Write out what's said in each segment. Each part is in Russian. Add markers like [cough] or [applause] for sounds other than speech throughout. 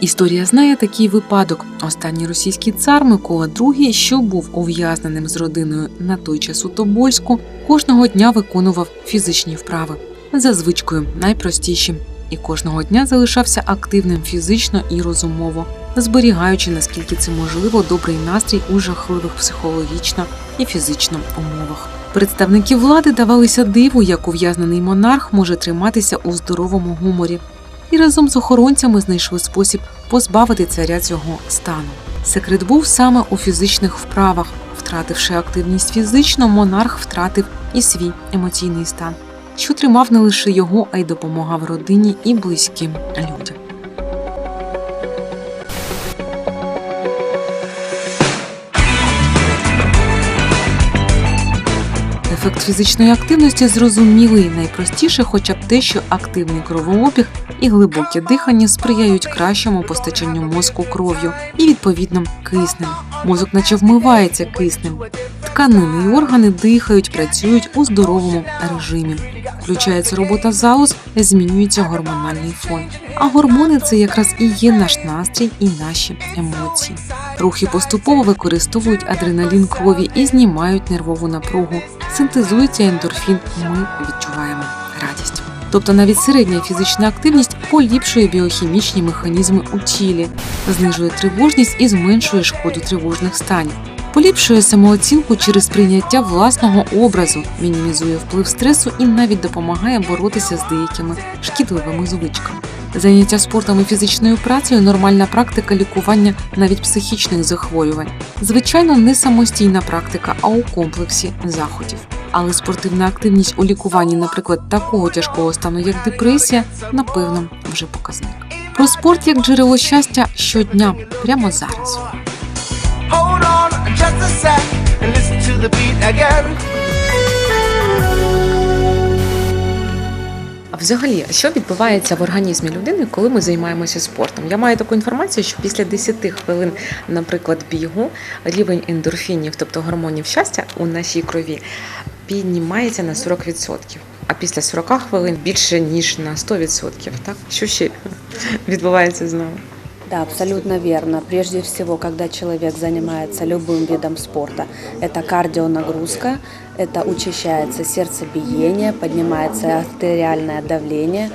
Історія знає такий випадок. Останній російський цар Микола II, що був ув'язненим з родиною на той час у Тобольську, кожного дня виконував фізичні вправи за звичкою найпростіші, і кожного дня залишався активним фізично і розумово, зберігаючи наскільки це можливо добрий настрій у жахливих психологічно і фізично умовах. Представники влади давалися диву, як ув'язнений монарх може триматися у здоровому гуморі, і разом з охоронцями знайшли спосіб позбавити царя цього стану. Секрет був саме у фізичних вправах. Втративши активність фізично, монарх втратив і свій емоційний стан, що тримав не лише його, а й допомагав родині і близьким людям. Ефект фізичної активності зрозумілий найпростіше, хоча б те, що активний кровообіг і глибоке дихання сприяють кращому постачанню мозку кров'ю і відповідно киснем. Мозок наче вмивається киснем. Тканини і органи дихають, працюють у здоровому режимі. Включається робота залоз, змінюється гормональний фон. А гормони це якраз і є наш настрій і наші емоції. Рухи поступово використовують адреналін крові і знімають нервову напругу. Синтезується ендорфін, ми відчуваємо радість. Тобто навіть середня фізична активність поліпшує біохімічні механізми у тілі, знижує тривожність і зменшує шкоду тривожних станів. Поліпшує самооцінку через прийняття власного образу, мінімізує вплив стресу і навіть допомагає боротися з деякими шкідливими звичками. Заняття спортом і фізичною працею нормальна практика лікування навіть психічних захворювань. Звичайно, не самостійна практика, а у комплексі заходів. Але спортивна активність у лікуванні, наприклад, такого тяжкого стану, як депресія, напевно, вже показник. Про спорт як джерело щастя щодня, прямо зараз. Взагалі, що відбувається в організмі людини, коли ми займаємося спортом? Я маю таку інформацію, що після 10 хвилин, наприклад, бігу, рівень ендорфінів, тобто гормонів щастя у нашій крові, піднімається на 40%. А після 40 хвилин більше ніж на 100%. Так що ще відбувається з нами? Да, абсолютно верно. Прежде всего, когда человек занимается любым видом спорта, это кардионагрузка, это учащается сердцебиение, поднимается артериальное давление.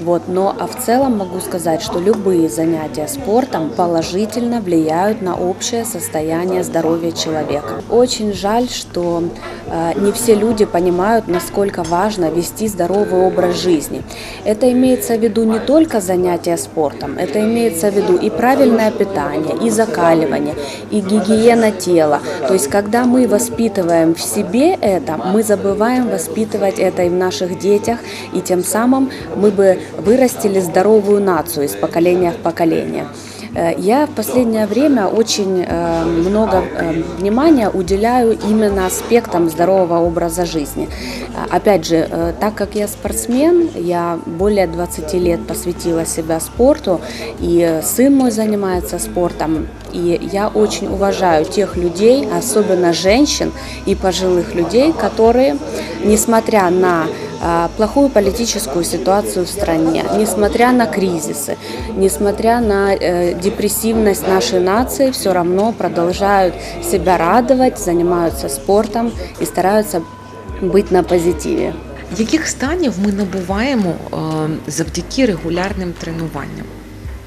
Вот. Но а в целом могу сказать, что любые занятия спортом положительно влияют на общее состояние здоровья человека. Очень жаль, что э, не все люди понимают, насколько важно вести здоровый образ жизни. Это имеется в виду не только занятия спортом, это имеется в виду и правильное питание, и закаливание, и гигиена тела. То есть, когда мы воспитываем в себе это, мы забываем воспитывать это и в наших детях, и тем самым мы бы вырастили здоровую нацию из поколения в поколение. Э, Я в последнее время очень э, много э, внимания уделяю именно аспектам здорового образа жизни. Опять же, так как я спортсмен, я более 20 лет посвятила себя спорту, и сын мой занимается спортом, и я очень уважаю тех людей, особенно женщин и пожилых людей, которые, несмотря на плохую политическую ситуацию в стране, несмотря на кризисы, несмотря на э, депрессивность нашей нации, все равно продолжают себя радовать, занимаются спортом и стараются быть на позитиве. Яких станів ми набуваємо е, завдяки регулярним тренуванням?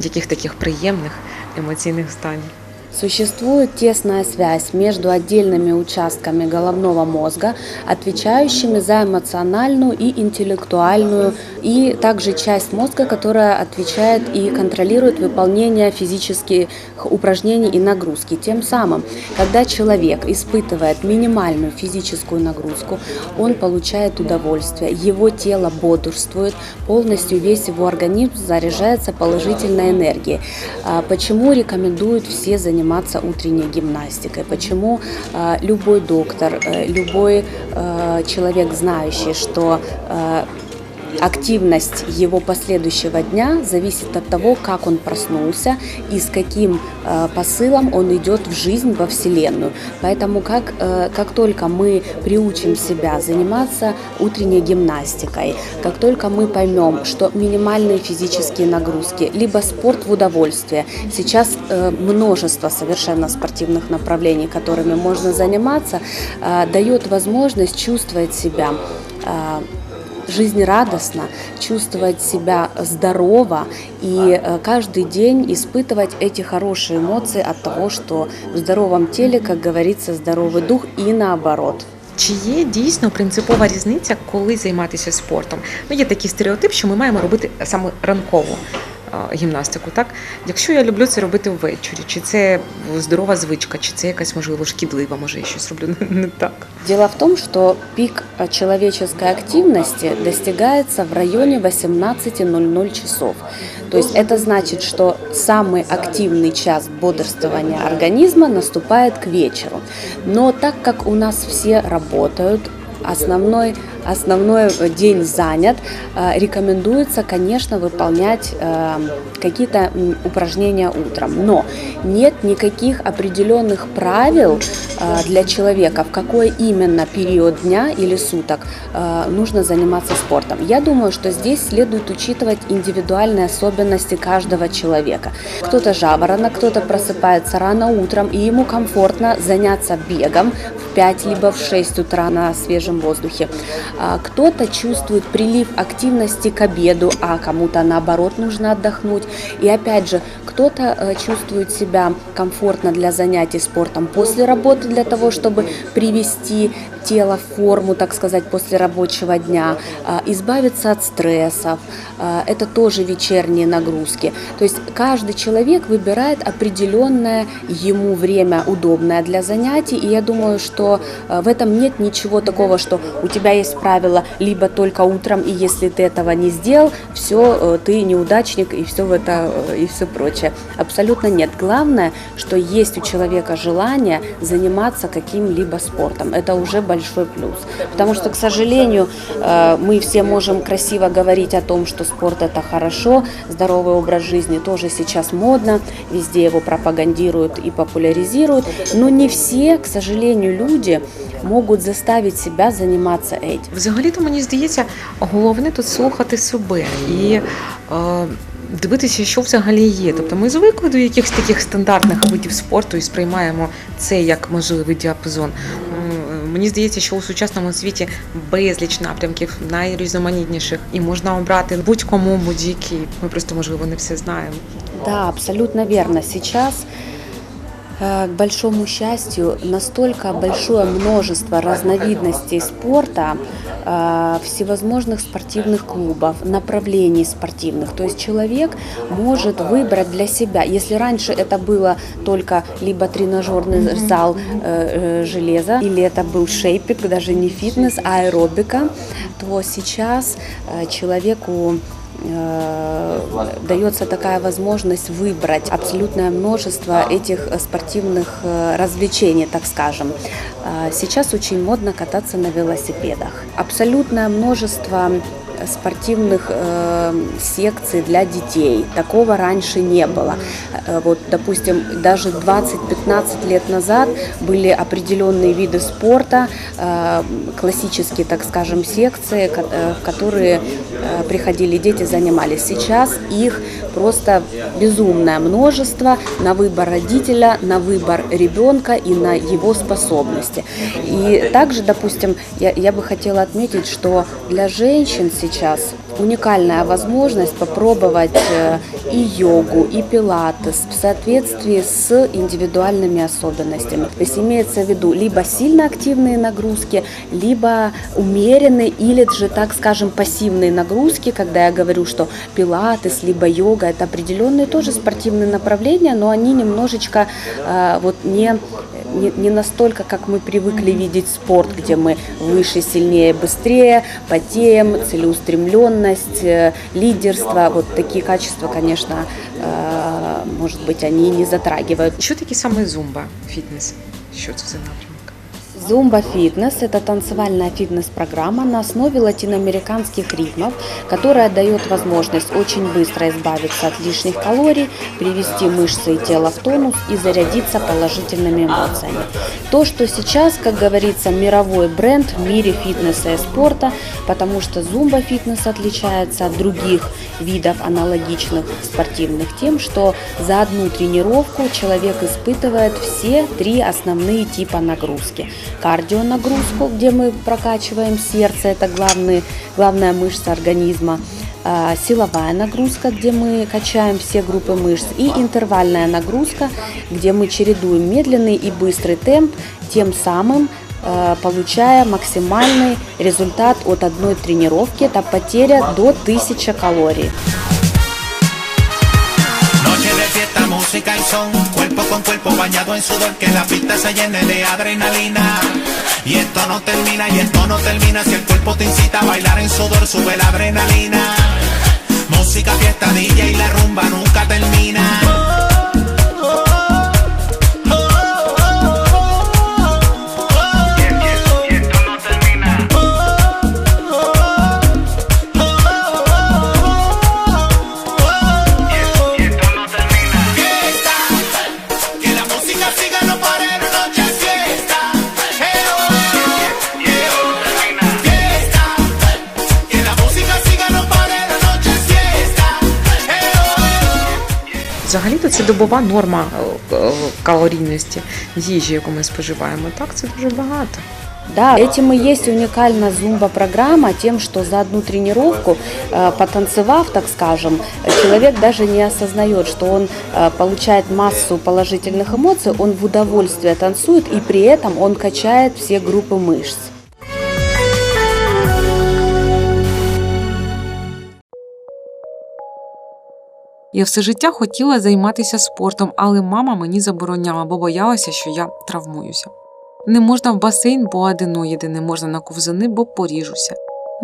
Яких таких приємних емоційних станів? Существует тесная связь между отдельными участками головного мозга, отвечающими за эмоциональную и интеллектуальную, и также часть мозга, которая отвечает и контролирует выполнение физических упражнений и нагрузки. Тем самым, когда человек испытывает минимальную физическую нагрузку, он получает удовольствие, его тело бодрствует, полностью весь его организм заряжается положительной энергией. А Почему рекомендуют все заниматься утренней гимнастикой? Почему а, любой доктор, э, любой э, человек, знающий, что э, активность его последующего дня зависит от того, как он проснулся и с каким э, посылом он идет в жизнь во Вселенную. Поэтому как, э, как только мы приучим себя заниматься утренней гимнастикой, как только мы поймем, что минимальные физические нагрузки, либо спорт в удовольствие, сейчас э, множество совершенно спортивных направлений, которыми можно заниматься, дает возможность чувствовать себя жизнерадостно, чувствовать себя здорово и э, каждый день испытывать эти хорошие эмоции от того, что в здоровом теле, как говорится, здоровый дух и наоборот. Чи є дійсно принципова різниця, коли займатися спортом? Ну, є такий стереотип, що ми маємо робити саме ранкову е, гімнастику. Так, якщо я люблю це робити ввечері, чи це здорова звичка, чи це якась можливо шкідлива, може я щось роблю [laughs] не так. Дело в том, что пик э, человеческой активности достигается в районе 18.00 часов. То есть это значит, что самый активный час бодрствования организма наступает к вечеру. Но так как у нас все работают, основной, основной э, день занят, э, рекомендуется, конечно, выполнять э, какие-то упражнения утром. Но нет никаких определенных правил для человека, в какой именно период дня или суток нужно заниматься спортом. Я думаю, что здесь следует учитывать индивидуальные особенности каждого человека. Кто-то жаворонок, кто-то просыпается рано утром, и ему комфортно заняться бегом в 5 либо в 6 утра на свежем воздухе. А Кто-то чувствует прилив активности к обеду, а кому-то наоборот нужно отдохнуть. И опять же, кто-то э, чувствует себя комфортно для занятий спортом после работы, для того, чтобы привести тело в форму, так сказать, после рабочего дня, а, избавиться от стрессов. А, Это тоже вечерние нагрузки. То есть каждый человек выбирает определенное ему время удобное для занятий. И я думаю, что э, в этом нет ничего такого, что у тебя есть правило либо только утром, и если ты этого не сделал, все, ты неудачник и все в это э, и все прочее. Абсолютно нет. Главное, что есть у человека желание заниматься каким-либо спортом. Это уже большой плюс. Потому что, к сожалению, э, мы все можем красиво говорить о том, что спорт это хорошо, здоровый образ жизни тоже сейчас модно, везде его пропагандируют и популяризируют, но не все, к сожалению, люди могут заставить себя заниматься этим. Взагалі-то мені здається, головне тут слухати себе і е, дивитися, що взагалі є. Тобто ми звикли до якихось таких стандартних видів спорту і сприймаємо це як можливий діапазон. Мені здається, що у сучасному світі безліч напрямків найрізноманітніших, і можна обрати будь-кому будь-який. Ми просто можливо не все знаємо. Да, абсолютно верно. Сейчас, э, к большому счастью, настолько большое множество разновидностей спорта, всевозможных спортивных клубов, направлений спортивных. То есть человек может выбрать для себя, если раньше это было только либо тренажерный зал э, э, железа, или это был шейпик, даже не фитнес, а аэробика, то сейчас э, человеку э, дается такая возможность выбрать абсолютное множество этих э, спортивных э, развлечений, так скажем. Э, Сейчас очень модно кататься на велосипедах. Абсолютное множество спортивных э, секций для детей. Такого раньше не было. Э, Вот, допустим, даже 20-15 лет назад были определенные виды спорта, э, классические, так скажем, секции, э, в которые э, приходили дети, занимались. Сейчас их просто безумное множество на выбор родителя, на выбор ребенка и на его способности. И также, допустим, я, я бы хотела отметить, что для женщин сейчас час уникальная возможность попробовать э, и йогу, и пилатес в соответствии с индивидуальными особенностями. То есть имеется в виду либо сильно активные нагрузки, либо умеренные или же, так скажем, пассивные нагрузки, когда я говорю, что пилатес, либо йога, это определенные тоже спортивные направления, но они немножечко э, вот не не, не настолько, как мы привыкли видеть спорт, где мы выше, сильнее, быстрее, потеем, целеустремленность, э, лидерство. Вот такие качества, конечно, э, может быть, они не затрагивают. Що таке саме зумба, фітнес? Що за напрямок? Зумба фитнес – это танцевальная фитнес-программа на основе латиноамериканских ритмов, которая дает возможность очень быстро избавиться от лишних калорий, привести мышцы и тело в тонус и зарядиться положительными эмоциями. То, что сейчас, как говорится, мировой бренд в мире фитнеса и спорта, потому что зумба фитнес отличается от других видов аналогичных спортивных тем, что за одну тренировку человек испытывает все три основные типа нагрузки – кардионагрузку, где мы прокачиваем сердце, это главный, главная мышца организма, а, силовая нагрузка, где мы качаем все группы мышц, и интервальная нагрузка, где мы чередуем медленный и быстрый темп, тем самым э, получая максимальный результат от одной тренировки, это потеря до 1000 калорий. Música y son, cuerpo con cuerpo bañado en sudor, que la pista se llene de adrenalina. Y esto no termina, y esto no termina, si el cuerpo te incita a bailar en sudor, sube la adrenalina. Música, fiesta, DJ y la rumba nunca termina. добова норма е, е, калорійності їжі, яку ми споживаємо. Так, це дуже багато. Да, этим и есть уникальна зумба-программа тем, что за одну тренировку, э, потанцевав, так скажем, человек даже не осознает, что он э, получает массу положительных эмоций, он в удовольствие танцует и при этом он качает все группы мышц. Я все життя хотіла займатися спортом, але мама мені забороняла, бо боялася, що я травмуюся. Не можна в басейн, бо аденоїди, не можна на ковзани, бо поріжуся.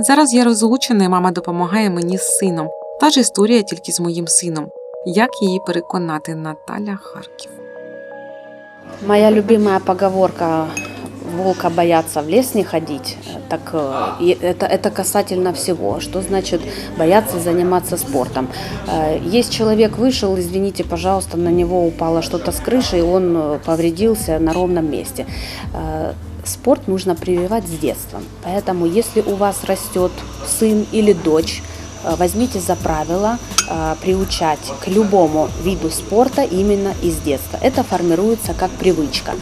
Зараз я розлучена, і мама допомагає мені з сином. Та ж історія тільки з моїм сином. Як її переконати Наталя Харків? Моя любимая поговорка «волка боятся в лес не ходить», э, так э, и это, это касательно всего. Что значит бояться заниматься спортом? Э, Есть человек вышел, извините, пожалуйста, на него упало что-то с крыши, и он повредился на ровном месте. Спорт нужно прививать с детства. Поэтому если у вас растет сын или дочь, возьмите за правило э, приучать к любому виду спорта именно из детства. Это формируется как привычка.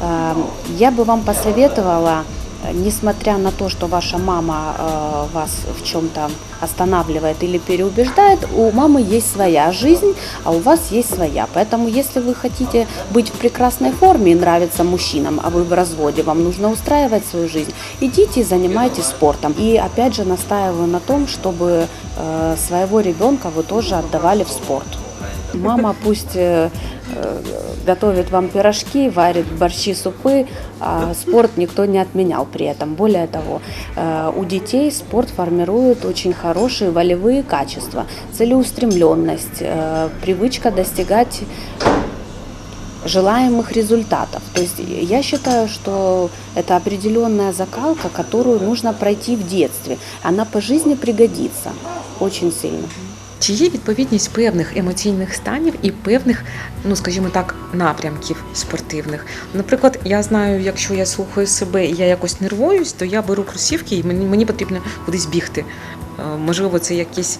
Э, Я бы вам посоветовала, э, несмотря на то, что ваша мама э, вас в чем-то останавливает или переубеждает, у мамы есть своя жизнь, а у вас есть своя. Поэтому, если вы хотите быть в прекрасной форме и нравиться мужчинам, а вы в разводе, вам нужно устраивать свою жизнь, идите и занимайтесь спортом. И опять же настаиваю на том, чтобы э, своего ребенка вы тоже отдавали в спорт. Мама пусть э, э, готовит вам пирожки, варит борщи, супы, а спорт никто не отменял при этом. Более того, э, у детей спорт формирует очень хорошие волевые качества, целеустремленность, привычка достигать желаемых результатов. То есть я считаю, что это определенная закалка, которую нужно пройти в детстве. Она по жизни пригодится очень сильно. Чи є відповідність певних емоційних станів і певних, ну скажімо так, напрямків спортивних? Наприклад, я знаю, якщо я слухаю себе і я якось нервуюсь, то я беру кросівки і мені, мені потрібно кудись бігти. Е, Можливо, це якась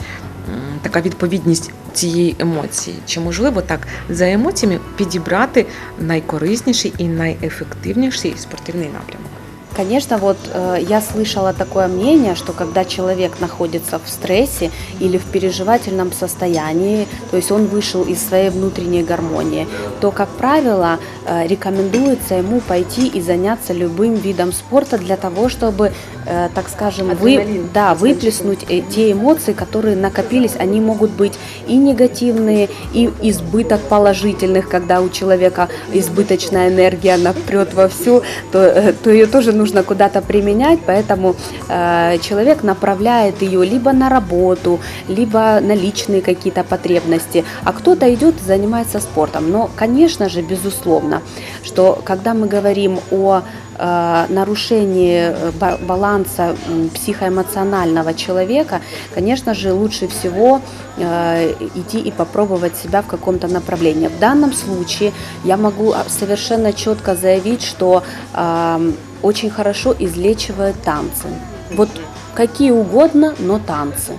така відповідність цієї емоції. Чи можливо так за емоціями підібрати найкорисніший і найефективніший спортивний напрямок? Конечно, вот э, я слышала такое мнение, что когда человек находится в стрессе или в переживательном состоянии, то есть он вышел из своей внутренней гармонии, то, как правило, э, рекомендуется ему пойти и заняться любым видом спорта для того, чтобы, э, так скажем, вы, да, выплеснуть э, те эмоции, которые накопились. Они могут быть и негативные, и избыток положительных, когда у человека избыточная энергия, она прет вовсю, то, э, то ее тоже нужно куда-то применять, поэтому э, человек направляет ее либо на работу, либо на личные какие-то потребности, а кто-то идет и занимается спортом. Но, конечно же, безусловно, что когда мы говорим о нарушении э, ба- баланса психоэмоционального человека, конечно же, лучше всего э, идти и попробовать себя в каком-то направлении. В данном случае я могу а, совершенно четко заявить, что э, очень хорошо излечивают танцы. Вот какие угодно, но танцы.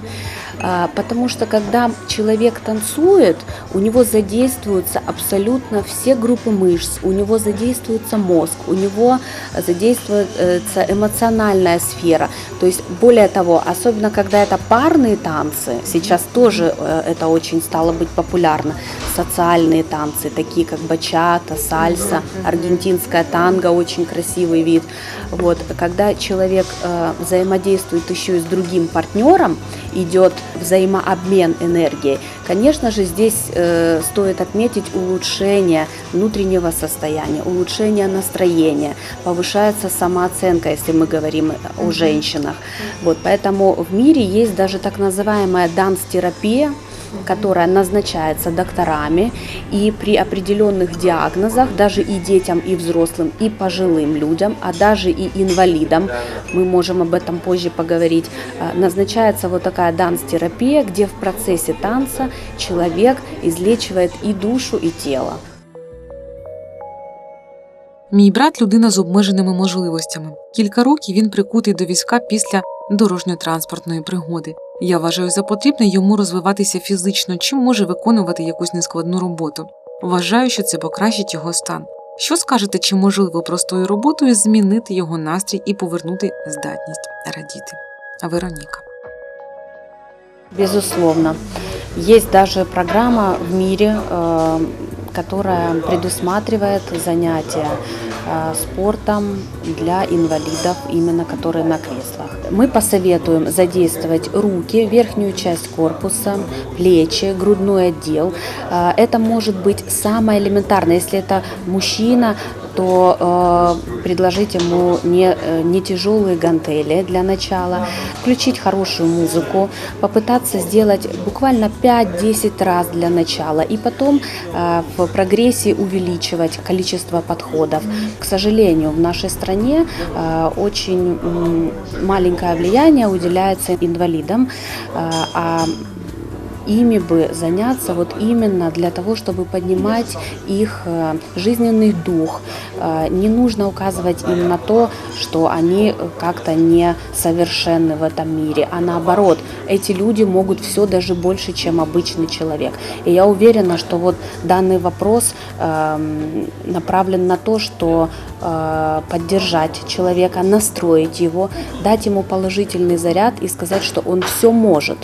А, Потому что когда человек танцует, у него задействуются абсолютно все группы мышц, у него задействуется мозг, у него задействуется эмоциональная сфера. То есть, более того, особенно когда это парные танцы, сейчас тоже э, это очень стало быть популярно, социальные танцы, такие как бачата, сальса, аргентинская танго, очень красивый вид. Вот, когда человек э, взаимодействует еще и с другим партнером, идет взаимообмен энергией, конечно же, здесь э, стоит отметить улучшение внутреннего состояния, улучшение настроения, повышается самооценка, если мы говорим о женщинах. Вот, поэтому в мире есть даже так называемая данс-терапия, которая назначается докторами и при определенных диагнозах даже и детям, и взрослым, и пожилым людям, а даже и инвалидам, мы можем об этом позже поговорить, э, назначается вот такая данс-терапия, где в процессе танца человек излечивает и душу, и тело. Мій брат людина з обмеженими можливостями. Кілька років він прикутий до візка після дорожньо-транспортної пригоди. Я вважаю за потрібне йому розвиватися фізично, чим може виконувати якусь нескладну роботу. Вважаю, що це покращить його стан. Що скажете, чи можливо простою роботою змінити його настрій і повернути здатність радіти? Вероніка. Безусловно. Есть даже программа в мире, э, которая предусматривает занятия э, спортом для инвалидов, именно которые на креслах. Мы посоветуем задействовать руки, верхнюю часть корпуса, плечи, грудной отдел. Э, Это может быть самое элементарное. Если это мужчина, то э, предложить ему не, э, не тяжелые гантели для начала, включить хорошую музыку, попытаться сделать буквально 5-10 раз для начала и потом э, в прогрессии увеличивать количество подходов. К сожалению, в нашей стране э, очень м, маленькое влияние уделяется инвалидам, э, а ими бы заняться вот именно для того, чтобы поднимать их э, жизненный дух. Э, Не нужно указывать им на то, что они как-то не совершенны в этом мире, а наоборот, эти люди могут все даже больше, чем обычный человек. И я уверена, что вот данный вопрос эм, направлен на то, что э, поддержать человека, настроить его, дать ему положительный заряд и сказать, что он все может.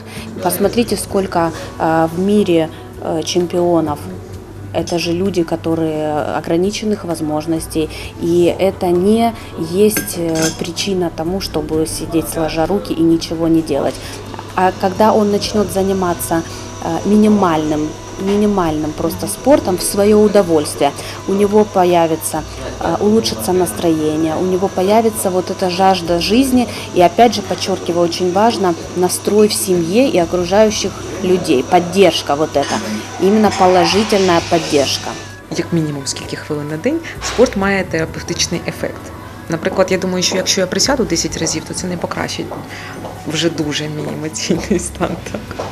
Посмотрите, сколько э, в мире э, чемпионов. Это же люди, которые ограниченных возможностей, и это не есть э, причина тому, чтобы сидеть сложа руки и ничего не делать. А когда он начнет заниматься э, минимальным минимальным просто спортом в свое удовольствие. У него появится, э, улучшится настроение, у него появится вот эта жажда жизни. И опять же, подчеркиваю, очень важно настрой в семье и окружающих людей, поддержка вот это, именно положительная поддержка. як мінімум скільки хвилин на день, спорт має терапевтичний ефект. Наприклад, я думаю, що якщо я присяду 10 разів, то це не покращить вже дуже мій емоційний.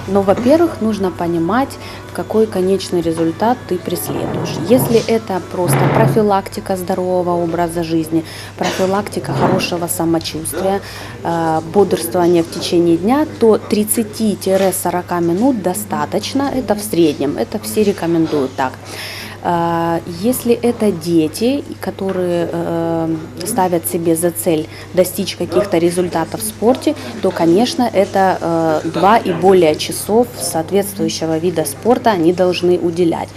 Но, во-первых, нужно понимать, какой конечный результат ты преследуешь. Если это просто профилактика здорового образа жизни, профилактика хорошего самочувствия, э, бодрствование в течение дня, то 30-40 минут достаточно, это в среднем, это все рекомендуют так. А, Если это дети, которые э, ставят себе за цель достичь каких-то результатов в спорте, то, конечно, это э, два и более часов соответствующего вида спорта они должны уделять.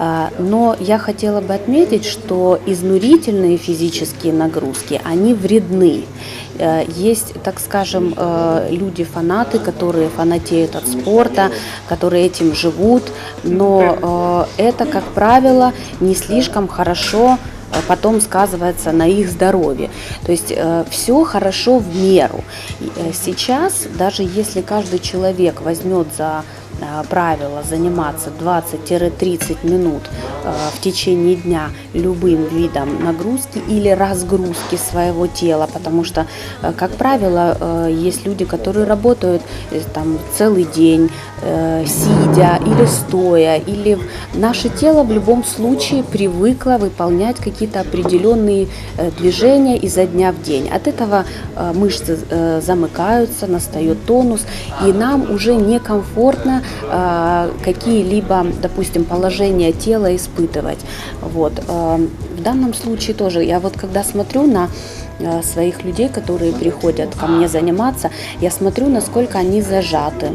А, Но я хотела бы отметить, что изнурительные физические нагрузки, они вредны. Э, Есть, так скажем, э, люди-фанаты, которые фанатеют от спорта, которые этим живут, но э, это, как правило, не слишком хорошо э, потом сказывается на их здоровье. То есть все хорошо в меру. Э, Сейчас, даже если каждый человек возьмет за э, правило заниматься 20-30 минут э, в течение дня любым видом нагрузки или разгрузки своего тела, потому что, э, как правило, э, есть люди, которые работают э, там целый день, э, сидя или стоя, или наше тело в любом случае привыкло выполнять какие-то определенные э, движения изо дня в день. От этого э, мышцы э, замыкаются, настает тонус, и нам уже некомфортно э, какие-либо, допустим, положения тела испытывать. Вот. Данном случае тоже, я вот когда смотрю на э, своих людей, которые приходят ко мне заниматься, я смотрю, насколько они зажаты.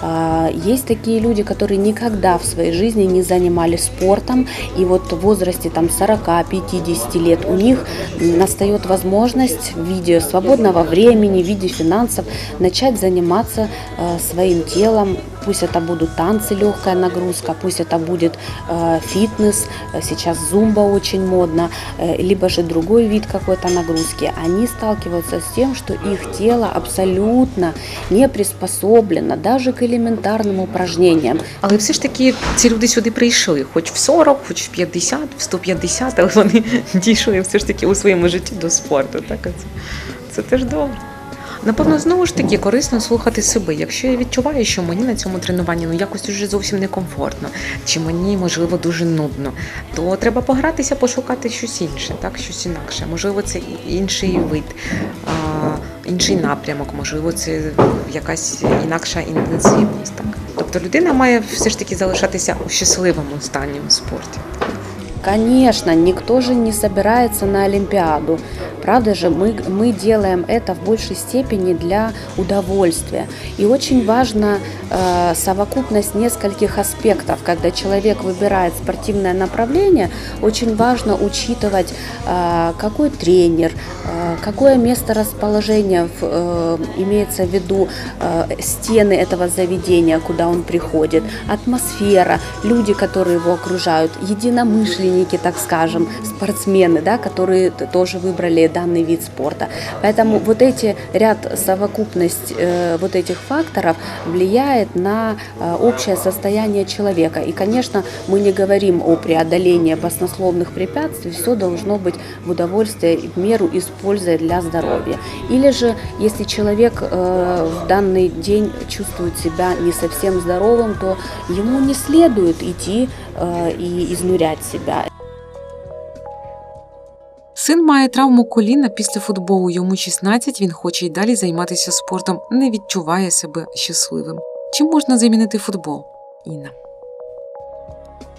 А, Есть такие люди, которые никогда в своей жизни не занимались спортом, и вот в возрасте там 40-50 лет у них настает возможность в виде свободного времени, в виде финансов начать заниматься э, своим телом. Пусть это будут танцы, легкая нагрузка, пусть это будет э, фитнес, сейчас зумба очень модно, э, либо же другой вид какой-то нагрузки. Они сталкиваются с тем, что их тело абсолютно не приспособлено даже к элементарным упражнениям. Але все ж таки ці люди сюди прийшли, хоч в 40, хоч в 50, в 150, але вони [laughs] дійшли все ж таки у своєму житті до спорту. Так, а це, це теж добре. Напевно, знову ж таки корисно слухати себе. Якщо я відчуваю, що мені на цьому тренуванні ну якось уже зовсім некомфортно, чи мені можливо дуже нудно, то треба погратися, пошукати щось інше, так щось інакше. Можливо, це інший вид, інший напрямок, можливо, це якась інакша інтенсивність. Так, тобто людина має все ж таки залишатися у щасливому стані у спорті. Конечно, никто же не собирается на Олимпиаду. Правда же, мы, мы делаем это в большей степени для удовольствия. И очень важна э, совокупность нескольких аспектов. Когда человек выбирает спортивное направление, очень важно учитывать, э, какой тренер, э, какое место расположения в- э, имеется в виду э, стены этого заведения, куда он приходит, атмосфера, люди, которые его окружают, единомышленники, так скажем, спортсмены, да, которые тоже выбрали данный вид спорта. Поэтому вот эти ряд совокупность э, вот этих факторов влияет на э, общее состояние человека. И, конечно, мы не говорим о преодолении баснословных препятствий, все должно быть в удовольствие в меру и с пользой для здоровья. Или же, если человек э, в данный день чувствует себя не совсем здоровым, то ему не следует идти э, и изнурять себя. Син має травму коліна після футболу. Йому 16, він хоче й далі займатися спортом, не відчуває себе щасливим. Чим можна замінити футбол? Інна.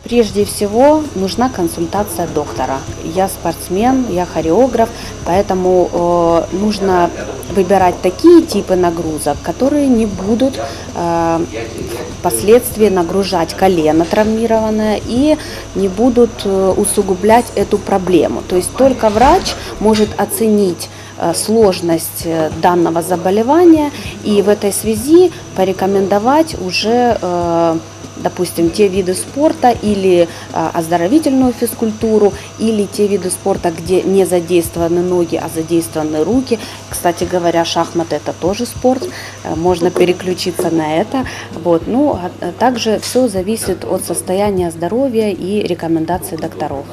Прежде всего нужна консультация доктора. Я спортсмен, я хореограф, поэтому э, нужно выбирать такие типы нагрузок, которые не будут э, впоследствии нагружать колено травмированное и не будут э, усугублять эту проблему. То есть только врач может оценить э, сложность э, данного заболевания и в этой связи порекомендовать уже допустим, те виды спорта или а, оздоровительную физкультуру, или те виды спорта, где не задействованы ноги, а задействованы руки. Кстати говоря, шахмат это тоже спорт, э, можно переключиться на это. Вот. Ну, а а также все зависит от состояния здоровья и рекомендаций докторов.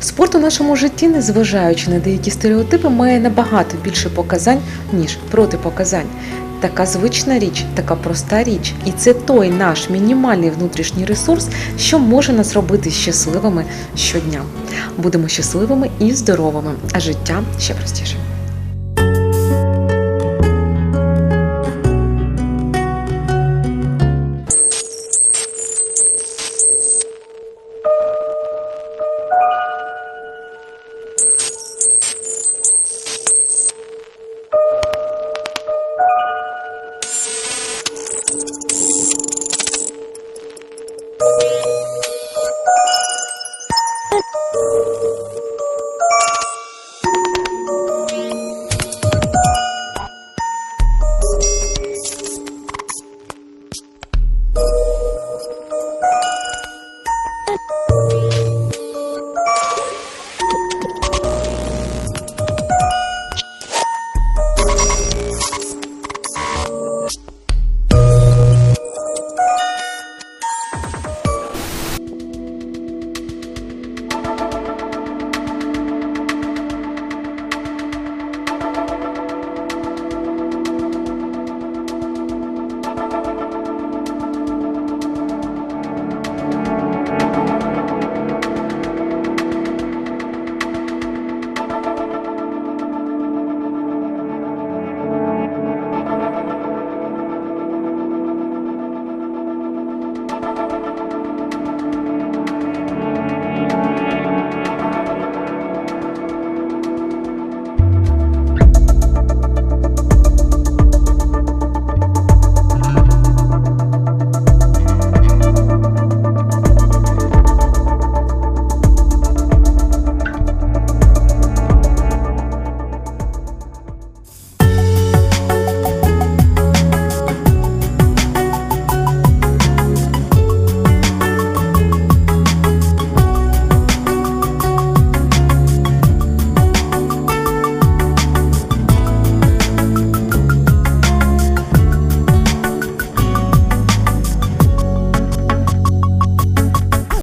Спорт у нашому житті, незважаючи на деякі стереотипи, має набагато більше показань, ніж протипоказань. Така звична річ, така проста річ, і це той наш мінімальний внутрішній ресурс, що може нас робити щасливими щодня. Будемо щасливими і здоровими, а життя ще простіше.